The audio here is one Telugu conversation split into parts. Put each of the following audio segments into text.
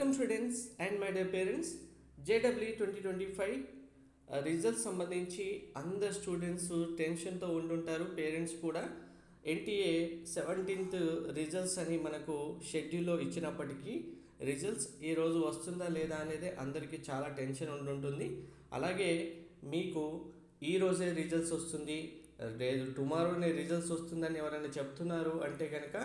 Welcome students and my dear parents JW twenty twenty five results సంబంధించి అందరు స్టూడెంట్స్ టెన్షన్తో ఉండుంటారు. పేరెంట్స్ కూడా ఎన్టీఏ సెవెంటీన్త్ రిజల్ట్స్ అని మనకు షెడ్యూల్లో ఇచ్చినప్పటికీ రిజల్ట్స్ ఈ రోజు వస్తుందా లేదా అనేది అందరికీ చాలా టెన్షన్ ఉండుంటుంది. అలాగే మీకు ఈ రోజే రిజల్ట్స్ వస్తుంది. లేదు టుమారోనే రిజల్ట్స్ వస్తుందని ఎవరైనా చెప్తున్నారు అంటే కనుక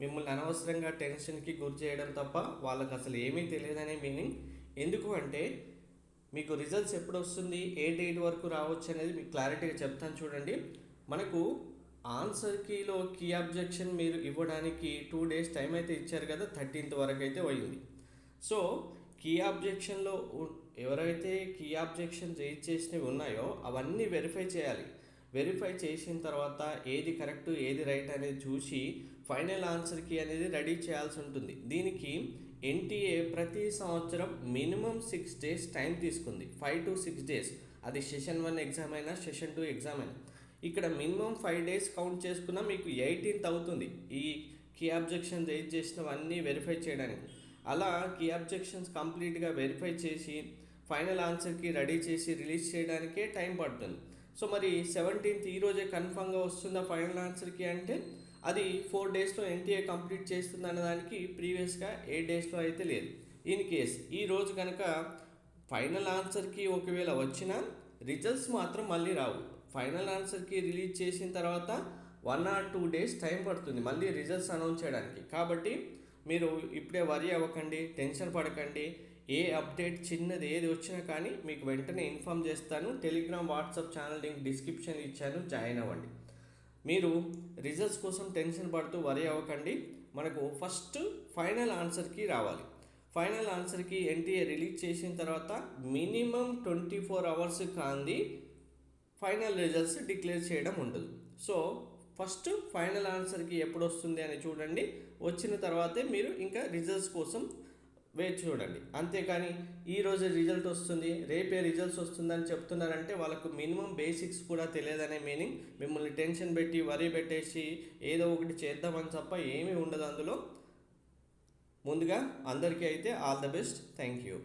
మిమ్మల్ని అనవసరంగా టెన్షన్కి గురి చేయడం తప్ప వాళ్ళకి అసలు ఏమీ తెలియదనే మీనింగ్. ఎందుకు అంటే మీకు రిజల్ట్స్ ఎప్పుడు వస్తుంది ఏ డేట్ వరకు రావచ్చు అనేది మీకు క్లారిటీగా చెప్తాను చూడండి. మనకు ఆన్సర్ కీలో కీ అబ్జెక్షన్ మీరు ఇవ్వడానికి టూ డేస్ టైం అయితే ఇచ్చారు కదా థర్టీన్త్ వరకు అయితే పోయింది. సో కీ ఆబ్జెక్షన్లో ఎవరైతే కీ ఆబ్జెక్షన్ రేజ్ చేసినవి ఉన్నాయో అవన్నీ వెరిఫై చేయాలి. వెరిఫై చేసిన తర్వాత ఏది కరెక్ట్ ఏది రైట్ అనేది చూసి ఫైనల్ ఆన్సర్కి అనేది రెడీ చేయాల్సి ఉంటుంది. దీనికి ఎన్టీఏ ప్రతి సంవత్సరం మినిమం సిక్స్ డేస్ టైం తీసుకుంది. ఫైవ్ టు సిక్స్ డేస్ అది సెషన్ వన్ ఎగ్జామ్ అయినా సెషన్ టూ ఎగ్జామ్ అయినా. ఇక్కడ మినిమం ఫైవ్ డేస్ కౌంట్ చేసుకున్నా మీకు ఎయిటీన్త్ అవుతుంది. ఈ కీ అబ్జెక్షన్ రేజ్ చేసినవన్నీ వెరిఫై చేయడానికి. అలా కీ అబ్జెక్షన్స్ కంప్లీట్గా వెరిఫై చేసి ఫైనల్ ఆన్సర్కి రెడీ చేసి రిలీజ్ చేయడానికే టైం పడుతుంది. సో మరి సెవెంటీన్త్ ఈ రోజే కన్ఫామ్గా వస్తుందా ఫైనల్ ఆన్సర్కి అంటే అది ఫోర్ డేస్లో ఎన్టీఏ కంప్లీట్ చేస్తుంది అన్నదానికి ప్రీవియస్గా ఎయిట్ డేస్లో అయితే లేదు. ఇన్ కేస్ ఈ రోజు కనుక ఫైనల్ ఆన్సర్కి ఒకవేళ వచ్చినా రిజల్ట్స్ మాత్రం మళ్ళీ రావు. ఫైనల్ ఆన్సర్కి రిలీజ్ చేసిన తర్వాత one or two days time పడుతుంది మళ్ళీ రిజల్ట్స్ అనౌన్స్ చేయడానికి. కాబట్టి మీరు ఇప్పుడే వరి అవ్వకండి టెన్షన్ పడకండి. ఏ అప్డేట్ చిన్నది ఏది వచ్చినా కానీ మీకు వెంటనే ఇన్ఫామ్ చేస్తాను. Telegram WhatsApp channel link description ఇచ్చాను. జాయిన్ అవ్వండి. మీరు రిజల్ట్స్ కోసం టెన్షన్ పడుతూ వరి అవ్వకండి. మనకు ఫస్ట్ ఫైనల్ ఆన్సర్కి రావాలి. ఫైనల్ ఆన్సర్కి ఎన్టీఏ రిలీజ్ చేసిన తర్వాత మినిమం ట్వంటీ ఫోర్ అవర్స్ కాంది ఫైనల్ రిజల్ట్స్ డిక్లేర్ చేయడం ఉండదు. సో ఫస్ట్ ఫైనల్ ఆన్సర్కి ఎప్పుడు వస్తుంది అని చూడండి. వచ్చిన తర్వాతే మీరు ఇంకా రిజల్ట్స్ కోసం వేచి చూడండి. అంతేకాని ఈరోజు రిజల్ట్ వస్తుంది రేపే రిజల్ట్స్ వస్తుందని చెప్తున్నారంటే వాళ్ళకు మినిమం బేసిక్స్ కూడా తెలియదనే మీనింగ్. మిమ్మల్ని టెన్షన్ పెట్టి వరి పెట్టేసి ఏదో ఒకటి చేద్దామని తప్ప ఏమీ ఉండదు అందులో. ముందుగా అందరికీ అయితే all the best. Thank you.